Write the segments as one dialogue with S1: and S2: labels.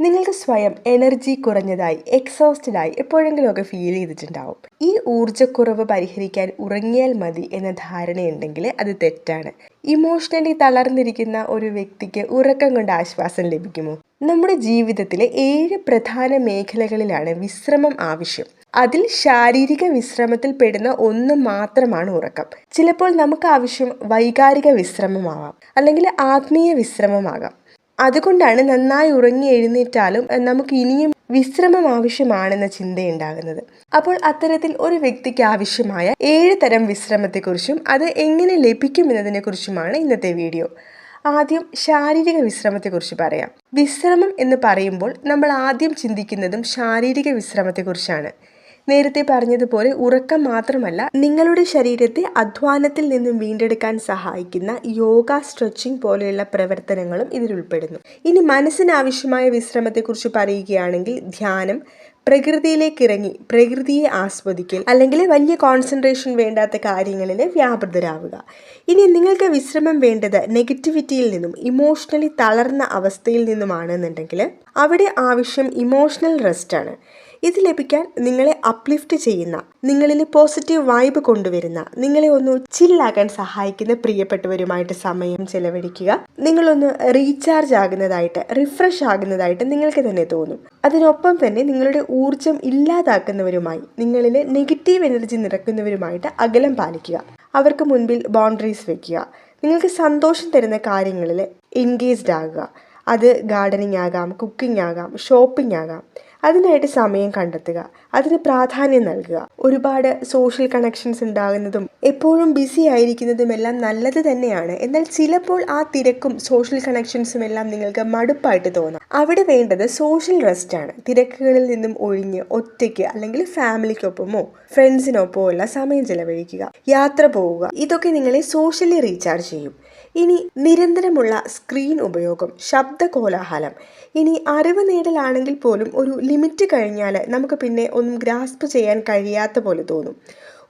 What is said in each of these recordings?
S1: നിങ്ങൾക്ക് സ്വയം എനർജി കുറഞ്ഞതായി എക്സോസ്റ്റഡായി എപ്പോഴെങ്കിലുമൊക്കെ ഫീൽ ചെയ്തിട്ടുണ്ടാവും. ഈ ഊർജക്കുറവ് പരിഹരിക്കാൻ ഉറങ്ങിയാൽ മതി എന്ന ധാരണയുണ്ടെങ്കിൽ അത് തെറ്റാണ്. ഇമോഷണലി തളർന്നിരിക്കുന്ന ഒരു വ്യക്തിക്ക് ഉറക്കം കൊണ്ട് ആശ്വാസം ലഭിക്കുമോ? നമ്മുടെ ജീവിതത്തിലെ ഏഴ് പ്രധാന മേഖലകളിലാണ് വിശ്രമം ആവശ്യം. അതിൽ ശാരീരിക വിശ്രമത്തിൽ പെടുന്ന ഒന്ന് മാത്രമാണ് ഉറക്കം. ചിലപ്പോൾ നമുക്ക് ആവശ്യം വൈകാരിക വിശ്രമമാവാം അല്ലെങ്കിൽ ആത്മീയ വിശ്രമമാകാം. അതുകൊണ്ടാണ് നന്നായി ഉറങ്ങി എഴുന്നേറ്റാലും നമുക്ക് ഇനിയും വിശ്രമം ആവശ്യമാണെന്ന ചിന്തയുണ്ടാകുന്നത്. അപ്പോൾ അത്തരത്തിൽ ഒരു വ്യക്തിക്ക് ആവശ്യമായ ഏഴ് തരം വിശ്രമത്തെക്കുറിച്ചും അത് എങ്ങനെ ലഭിക്കും എന്നതിനെക്കുറിച്ചുമാണ് ഇന്നത്തെ വീഡിയോ. ആദ്യം ശാരീരിക വിശ്രമത്തെക്കുറിച്ച് പറയാം. വിശ്രമം എന്ന് പറയുമ്പോൾ നമ്മൾ ആദ്യം ചിന്തിക്കുന്നതും ശാരീരിക വിശ്രമത്തെക്കുറിച്ചാണ്. നേരത്തെ പറഞ്ഞതുപോലെ ഉറക്കം മാത്രമല്ല നിങ്ങളുടെ ശരീരത്തെ അധ്വാനത്തിൽ നിന്നും വീണ്ടെടുക്കാൻ സഹായിക്കുന്ന യോഗ സ്ട്രെച്ചിങ് പോലെയുള്ള പ്രവർത്തനങ്ങളും ഇതിൽ ഉൾപ്പെടുന്നു. ഇനി മനസ്സിനാവശ്യമായ വിശ്രമത്തെക്കുറിച്ച് പറയുകയാണെങ്കിൽ ധ്യാനം പ്രകൃതിയിലേക്ക് ഇറങ്ങി പ്രകൃതിയെ ആസ്വദിക്കൽ അല്ലെങ്കിൽ വലിയ കോൺസെൻട്രേഷൻ വേണ്ടാത്ത കാര്യങ്ങളിൽ വ്യാപൃതരാവുക. ഇനി നിങ്ങൾക്ക് വിശ്രമം വേണ്ടത് നെഗറ്റിവിറ്റിയിൽ നിന്നും ഇമോഷണലി തളർന്ന അവസ്ഥയിൽ നിന്നുമാണെന്നുണ്ടെങ്കിൽ അവിടെ ആവശ്യം ഇമോഷണൽ റെസ്റ്റാണ് ഇത് ലഭിക്കാൻ നിങ്ങളെ അപ്ലിഫ്റ്റ് ചെയ്യുന്ന നിങ്ങളിൽ പോസിറ്റീവ് വൈബ് കൊണ്ടുവരുന്ന നിങ്ങളെ ഒന്ന് ചില്ലാക്കാൻ സഹായിക്കുന്ന പ്രിയപ്പെട്ടവരുമായിട്ട് സമയം ചെലവഴിക്കുക. നിങ്ങളൊന്ന് റീചാർജ് ആകുന്നതായിട്ട് റിഫ്രഷ് ആകുന്നതായിട്ട് നിങ്ങൾക്ക് തന്നെ തോന്നും. അതിനൊപ്പം തന്നെ നിങ്ങളുടെ ഊർജം ഇല്ലാതാക്കുന്നവരുമായി നിങ്ങളിൽ നെഗറ്റീവ് എനർജി നിറക്കുന്നവരുമായിട്ട് അകലം പാലിക്കുക. അവർക്ക് മുൻപിൽ ബൗണ്ടറീസ് വെക്കുക. നിങ്ങൾക്ക് സന്തോഷം തരുന്ന കാര്യങ്ങളിൽ എൻഗേജ്ഡ് ആകുക. അത് ഗാർഡനിങ് ആകാം കുക്കിംഗ് ആകാം ഷോപ്പിംഗ് ആകാം. അതിനായിട്ട് സമയം കണ്ടെത്തുക അതിന് പ്രാധാന്യം നൽകുക. ഒരുപാട് സോഷ്യൽ കണക്ഷൻസ് ഉണ്ടാകുന്നതും എപ്പോഴും ബിസി ആയിരിക്കുന്നതും എല്ലാം നല്ലത് തന്നെയാണ്. എന്നാൽ ചിലപ്പോൾ ആ തിരക്കും സോഷ്യൽ കണക്ഷൻസും എല്ലാം നിങ്ങൾക്ക് മടുപ്പായിട്ട് തോന്നാം. അവിടെ വേണ്ടത് സോഷ്യൽ റെസ്റ്റ് ആണ്. തിരക്കുകളിൽ നിന്നും ഒഴിഞ്ഞ് ഒറ്റയ്ക്ക് അല്ലെങ്കിൽ ഫാമിലിക്കൊപ്പമോ ഫ്രണ്ട്സിനൊപ്പമോ ഉള്ള സമയം ചെലവഴിക്കുക. യാത്ര പോവുക ഇതൊക്കെ നിങ്ങളെ സോഷ്യലി റീചാർജ് ചെയ്യും. ഇനി നിരന്തരമുള്ള സ്ക്രീൻ ഉപയോഗം ശബ്ദ കോലാഹലം. ഇനി അറിവ് നേടലാണെങ്കിൽ പോലും ഒരു ലിമിറ്റ് കഴിഞ്ഞാൽ നമുക്ക് പിന്നെ ഒന്നും ഗ്രാസ്പ് ചെയ്യാൻ കഴിയാത്ത പോലെ തോന്നും.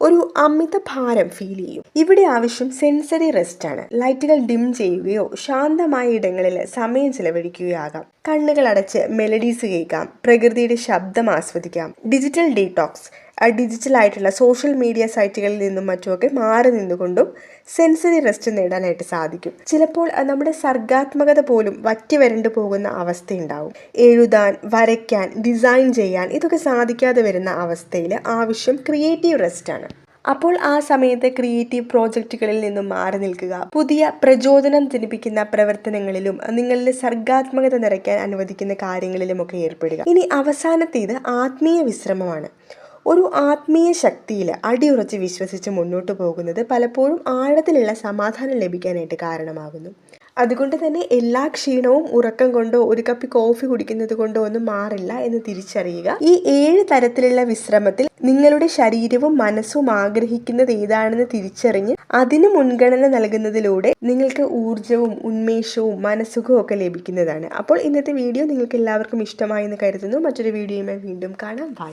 S1: ഒരു അമിത ഭാരം ഫീൽ ചെയ്യും. ഇവിടെ ആവശ്യം സെൻസറി റെസ്റ്റ് ആണ്. ലൈറ്റുകൾ ഡിം ചെയ്യുകയോ ശാന്തമായ ഇടങ്ങളിൽ സമയം ചെലവഴിക്കുകയാകാം. കണ്ണുകൾ അടച്ച് മെലഡീസ് കേൾക്കാം. പ്രകൃതിയുടെ ശബ്ദം ആസ്വദിക്കാം. ഡിജിറ്റൽ ഡീടോക്സ് ഡിജിറ്റൽ ആയിട്ടുള്ള സോഷ്യൽ മീഡിയ സൈറ്റുകളിൽ നിന്നും മറ്റുമൊക്കെ മാറി നിന്നുകൊണ്ടും സെൻസറി റെസ്റ്റ് നേടാനായിട്ട് സാധിക്കും. ചിലപ്പോൾ നമ്മുടെ സർഗാത്മകത പോലും വറ്റി വരണ്ടു പോകുന്ന അവസ്ഥയുണ്ടാവും. എഴുതാൻ വരയ്ക്കാൻ ഡിസൈൻ ചെയ്യാൻ ഇതൊക്കെ സാധിക്കാതെ വരുന്ന അവസ്ഥയിൽ ആവശ്യം ക്രിയേറ്റീവ് റെസ്റ്റ് ആണ്. അപ്പോൾ ആ സമയത്ത് ക്രിയേറ്റീവ് പ്രോജക്റ്റുകളിൽ നിന്നും മാറി നിൽക്കുക. പുതിയ പ്രചോദനം ജനിപ്പിക്കുന്ന പ്രവർത്തനങ്ങളിലും നിങ്ങളിൽ സർഗാത്മകത നിറയ്ക്കാൻ അനുവദിക്കുന്ന കാര്യങ്ങളിലുമൊക്കെ ഏർപ്പെടുക. ഇനി അവസാനത്തേത് ആത്മീയ വിശ്രമമാണ്. ഒരു ആത്മീയ ശക്തിയിൽ അടിയുറച്ച് വിശ്വസിച്ച് മുന്നോട്ട് പോകുന്നത് പലപ്പോഴും ആഴത്തിലുള്ള സമാധാനം ലഭിക്കാനായിട്ട് കാരണമാകുന്നു. അതുകൊണ്ട് തന്നെ എല്ലാ ക്ഷീണവും ഉറക്കം കൊണ്ടോ ഒരു കപ്പ് കോഫി കുടിക്കുന്നത് കൊണ്ടോ ഒന്നും മാറില്ല എന്ന് തിരിച്ചറിയുക. ഈ ഏഴ് തരത്തിലുള്ള വിശ്രമത്തിൽ നിങ്ങളുടെ ശരീരവും മനസ്സും ആഗ്രഹിക്കുന്നത് ഏതാണെന്ന് തിരിച്ചറിഞ്ഞ് അതിന് മുൻഗണന നൽകുന്നതിലൂടെ നിങ്ങൾക്ക് ഊർജവും ഉന്മേഷവും മനസ്സുഖവും ഒക്കെ ലഭിക്കുന്നതാണ്. അപ്പോൾ ഇന്നത്തെ വീഡിയോ നിങ്ങൾക്ക് എല്ലാവർക്കും ഇഷ്ടമായി എന്ന് കരുതുന്നു. മറ്റൊരു വീഡിയോയുമായി വീണ്ടും കാണാം. ബൈ